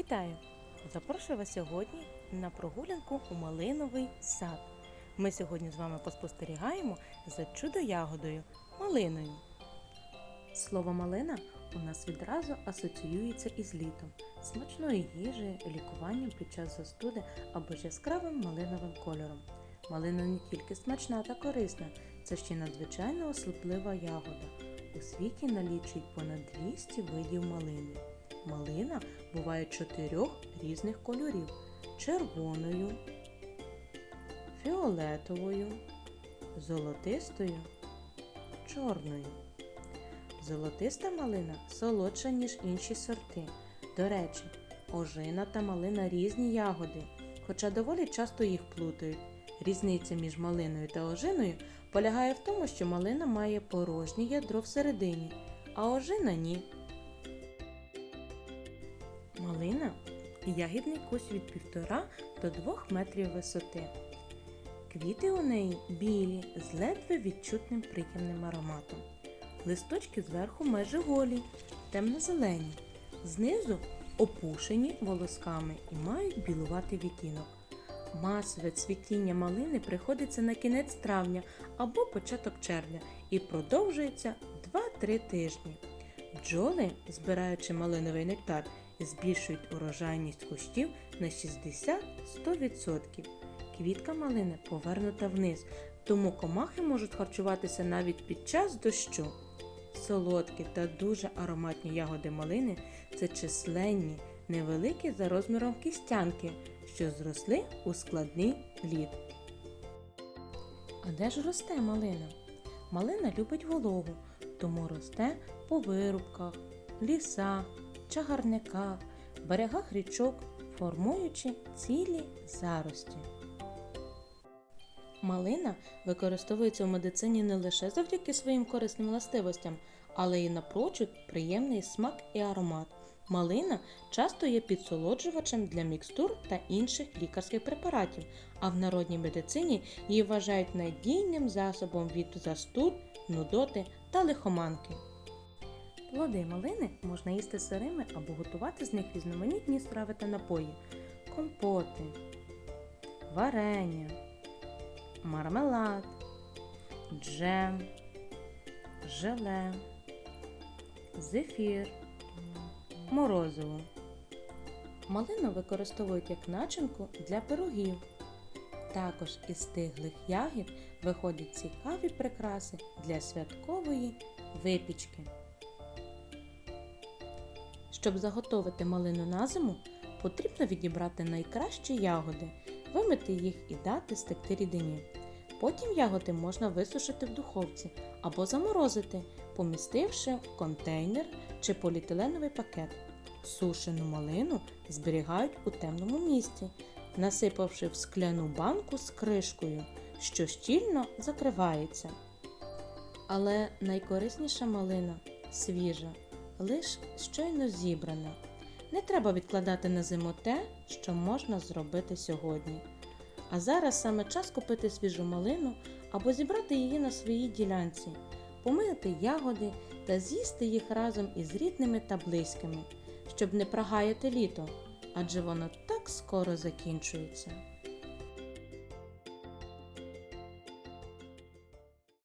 Вітаю! Запрошую вас сьогодні на прогулянку у малиновий сад. Ми сьогодні з вами поспостерігаємо за чудо-ягодою малиною. Слово малина у нас відразу асоціюється із літом, смачною їжею, лікуванням під час застуди або ж яскравим малиновим кольором. Малина не тільки смачна та корисна, це ще надзвичайно осліплива ягода. У світі налічують понад 200 видів малини. Малина буває чотирьох різних кольорів: червоною, фіолетовою, золотистою, чорною. Золотиста малина солодша, ніж інші сорти. До речі, ожина та малина різні ягоди, хоча доволі часто їх плутають. Різниця між малиною та ожиною полягає в тому, що малина має порожнє ядро всередині, а ожина ні. Малина ягідний кущ від 1,5 до 2 метрів висоти. Квіти у неї білі, з ледве відчутним приємним ароматом. Листочки зверху майже голі, темно-зелені, знизу опушені волосками і мають білуватий відтінок. Масове цвітіння малини приходиться на кінець травня або початок червня і продовжується 2-3 тижні. Бджоли, збираючи малиновий нектар, збільшують урожайність кущів на 60-100%. Квітка малини повернута вниз, тому комахи можуть харчуватися навіть під час дощу. Солодкі та дуже ароматні ягоди малини це численні, невеликі за розміром кістянки, що зросли у складний лід. А де ж росте малина? Малина любить вологу, тому росте по вирубках, лісах, чагарниках, берегах річок, формуючи цілі зарості. Малина використовується в медицині не лише завдяки своїм корисним властивостям, але й напрочуд приємний смак і аромат. Малина часто є підсолоджувачем для мікстур та інших лікарських препаратів, а в народній медицині її вважають надійним засобом від застуд, нудоти та лихоманки. Плоди малини можна їсти сирими або готувати з них різноманітні страви та напої, компоти, варення, мармелад, джем, желе, зефір, морозиво. Малину використовують як начинку для пирогів. Також із стиглих ягід виходять цікаві прикраси для святкової випічки. Щоб заготовити малину на зиму, потрібно відібрати найкращі ягоди, вимити їх і дати стекти рідині. Потім ягоди можна висушити в духовці або заморозити, помістивши в контейнер чи поліетиленовий пакет. Сушену малину зберігають у темному місці, насипавши в скляну банку з кришкою, що щільно закривається. Але найкорисніша малина свіжа, лиш щойно зібрана. Не треба відкладати на зиму те, що можна зробити сьогодні. А зараз саме час купити свіжу малину або зібрати її на своїй ділянці, помити ягоди та з'їсти їх разом із рідними та близькими, щоб не прогаяти літо, адже воно так скоро закінчується.